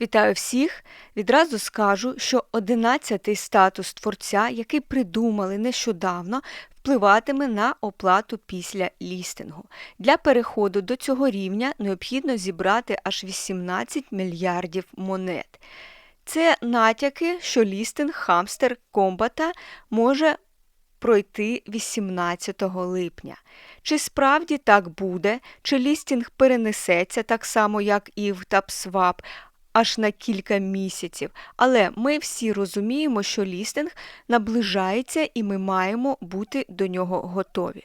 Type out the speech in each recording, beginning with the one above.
Вітаю всіх! Відразу скажу, що 11-й статус творця, який придумали нещодавно, впливатиме на оплату після лістингу. Для переходу до цього рівня необхідно зібрати аж 18 мільярдів монет. Це натяки, що лістинг хамстер комбата може пройти 18 липня. Чи справді так буде, чи лістінг перенесеться так само, як і в TapSwap, аж на кілька місяців. Але ми всі розуміємо, що лістинг наближається і ми маємо бути до нього готові.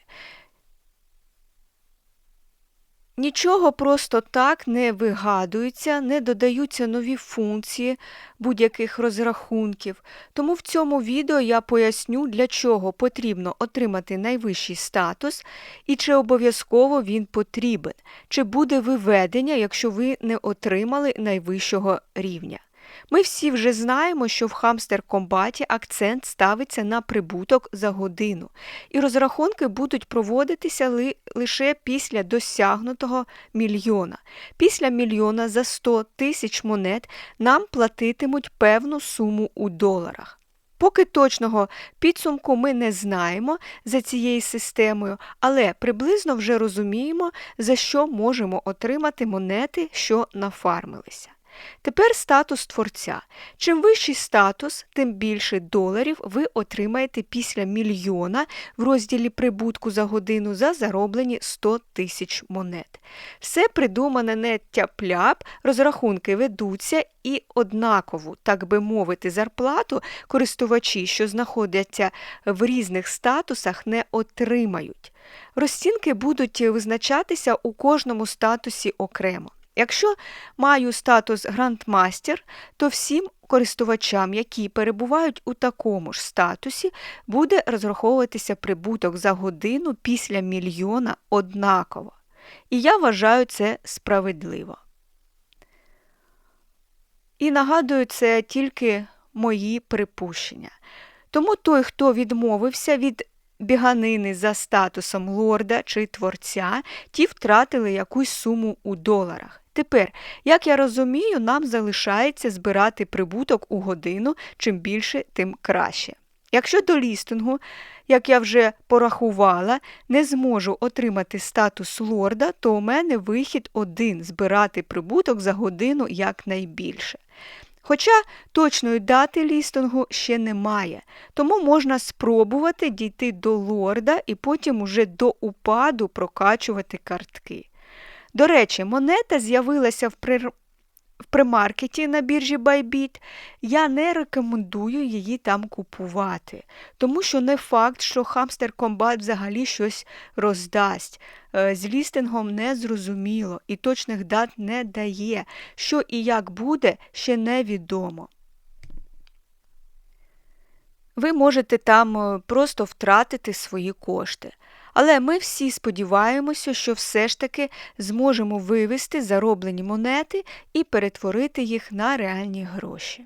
Нічого просто так не вигадується, не додаються нові функції будь-яких розрахунків. Тому в цьому відео я поясню, для чого потрібно отримати найвищий статус і чи обов'язково він потрібен, чи буде виведення, якщо ви не отримали найвищого рівня. Ми всі вже знаємо, що в хамстер комбаті акцент ставиться на прибуток за годину, і розрахунки будуть проводитися ли, лише після досягнутого мільйона. Після мільйона за 100 тисяч монет нам платитимуть певну суму у доларах. Поки точного підсумку ми не знаємо за цією системою, але приблизно вже розуміємо, за що можемо отримати монети, що нафармилися. Тепер статус творця. Чим вищий статус, тим більше доларів ви отримаєте після мільйона в розділі прибутку за годину за зароблені 100 тисяч монет. Все придумане не тяп-ляп, розрахунки ведуться і однакову, так би мовити, зарплату користувачі, що знаходяться в різних статусах, не отримають. Розцінки будуть визначатися у кожному статусі окремо. Якщо маю статус грандмастер, то всім користувачам, які перебувають у такому ж статусі, буде розраховуватися прибуток за годину після мільйона однаково. І я вважаю це справедливо. І нагадую, це тільки мої припущення. Тому той, хто відмовився від біганини за статусом лорда чи творця, ті втратили якусь суму у доларах. Тепер, як я розумію, нам залишається збирати прибуток у годину, чим більше, тим краще. Якщо до лістингу, як я вже порахувала, не зможу отримати статус лорда, то у мене вихід один збирати прибуток за годину якнайбільше. Хоча точної дати лістингу ще немає, тому можна спробувати дійти до лорда і потім уже до упаду прокачувати картки. До речі, монета з'явилася в. В примаркеті на біржі Bybit. Я не рекомендую її там купувати, тому що не факт, що Hamster Combat взагалі щось роздасть. Е, з лістингом не зрозуміло і точних дат не дає. Що і як буде, ще невідомо. Ви можете там е, просто втратити свої кошти. Але ми всі сподіваємося, що все ж таки зможемо вивести зароблені монети і перетворити їх на реальні гроші.